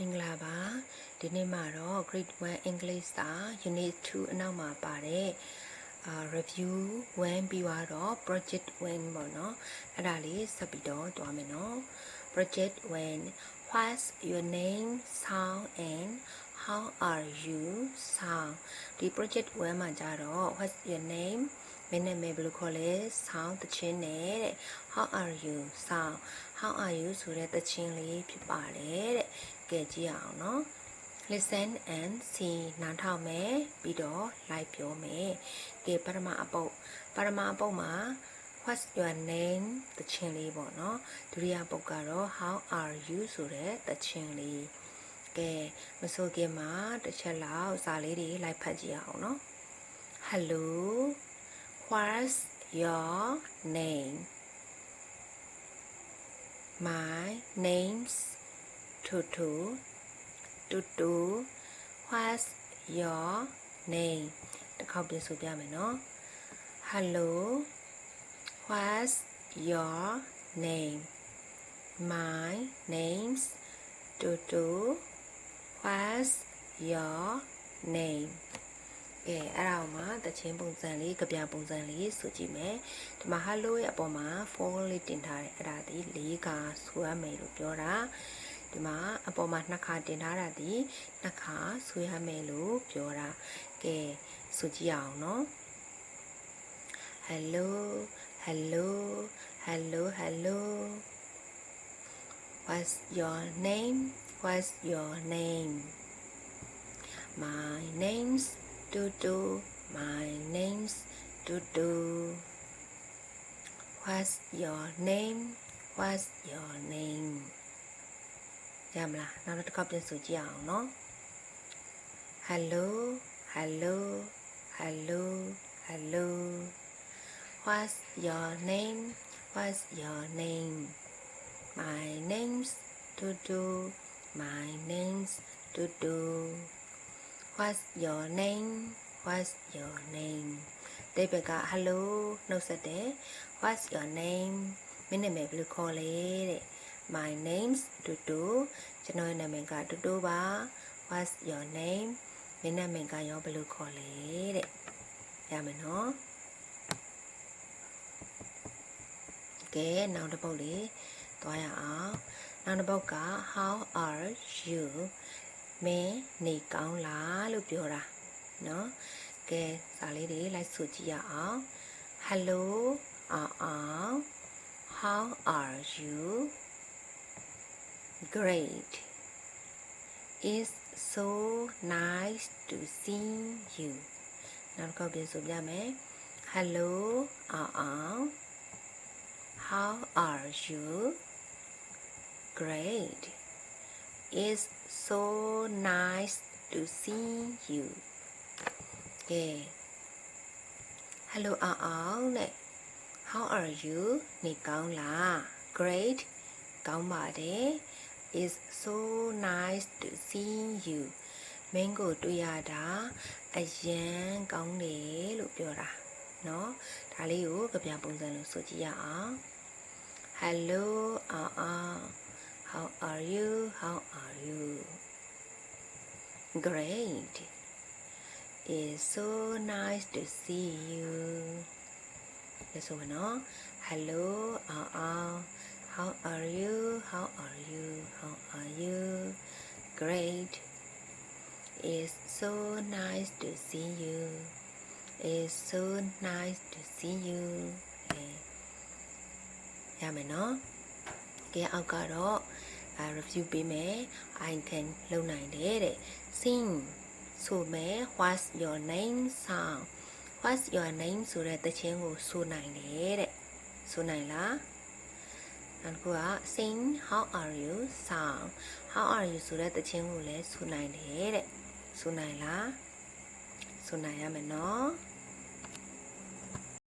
မင်္ဂလာပါဒီနေ့မှာတော့ grade 1 English စာ unit 2အနောက်မှာပါတဲ့အာ review 1ပြီးတော့ project 1ပေါ့နော်အဲ့ဒါလေးဆက်ပြီးတော့တွားမယ်နော် project 1 what's your name sound and how are you sound ဒီ project 1မှာကြတော့ what's your name မင်းနာမည်ဘယ်လိုခေါ်လဲ sound တခြင်းနဲ့တဲ့ how are you sound how are you ဆိုတဲ့တခြင်းလေးဖြစ်ပါတယ်တဲ့ ကဲကြည့်အောင်နော် listen and see နားထောင်မယ်ပြီးတော့ like ပြောမယ်ကဲပထမအပုတ်ပထမအပုတ်မှာ what's your name တခြင်းလေးပေါ့နော်ဒုတိယပုတ်ကတော့ how are you ဆိုတဲ့တခြင်းလေးကဲမဆိုခင်မှာတစ်ချက်လောက်စာလေးတွေလိုက်ဖတ်ကြည့်အောင်နော် hello what's your name my name's Tutu Tutu what's your name တစ်ခေါက်ပြန်ဆိုပြမယ်နော် Hello what's your name my name's Tutu what's your name ကဲအဲ့ဒါမှတချင်းပုံစံလေးကြပြပုံစံလေးဆိုကြည့်မယ်ဒီမှာ hello ရဲ့အပေါ်မှာ for လေးတင်ထားတယ်အဲ့ဒါဒီ၄ခါဆိုရမယ်လို့ပြောတာ ဒီမှာအပေါ်မှာနှစ်ခါတင်ထားတာဒီနှစ်ခါဆိုရမယ်လို့ပြောတာကဲဆိုကြည့်အောင်နော် hello hello hello hello what's your name what's your name my name's Tutu my name's Tutu what's your name what's your name ရမလားနောက်တစ်ခါပြန်ဆိုကြည့်အောင်နော် hello hello hello hello what's your name what's your name my name's Tutu my name's Tutu what's your name what's your name တိတ်ဘက hello နှုတ်ဆက်တယ် what's your name မင်းနာမည်ဘယ်လိုခေါ်လဲတဲ့ My name's Tutu ကျွန်တော်ရဲ့နာမည်က Tutu ပါ What's your name မင်းနာမည်ကရောဘယ်လိုခေါ်လဲတဲ့ရမယ်နော်ကဲနောက်တစ်ပုတ်လေးသွားရအောင်နောက်တစ်ပုတ်က how are you မင်းနေကောင်းလားလို့ပြောတာနော်ကဲစာလေးတွေလိုက်ဆိုကြည့်ရအောင် hello အောင် how are you great it's so nice to see you နောက်တစ်ခေါက်ပြန်ဆိုပြမယ် hello အောင်အောင် how are you great it's so nice to see you ကဲ hello အောင်အောင်နဲ့ how are you နေကောင်းလား great ကောင်းပါတယ် is so nice to see you မင်းကိုတွေ့ရတာအရန်ကောင်းတယ်လို့ပြောတာเนาะဒါလေးကိုကြပြပုံစံလို့ဆိုကြည့်ရအောင် hello အောင်အောင် how are you how are you great it's so nice to see you လဲဆိုမနော် hello အောင်အောင် how are you how are you how are you great it's so nice to see you it's so nice to see you ရမယ်နော်ကဲအောက်ကတော့ review ပေးမယ် I can လုပ်နိုင်တယ်တဲ့ sing ဆိုမယ် what's your name sound what's your name ဆိုတဲ့တခြင်းကိုဆိုနိုင်တယ်တဲ့ဆိုနိုင်လား နောက်တစ်ခုက sing how are you sound how are you ဆိုတဲ့တခြင်းကိုလည်းဆိုနိုင်တယ်တဲ့ဆိုနိုင်လားဆိုနိုင်ရမယ်နော်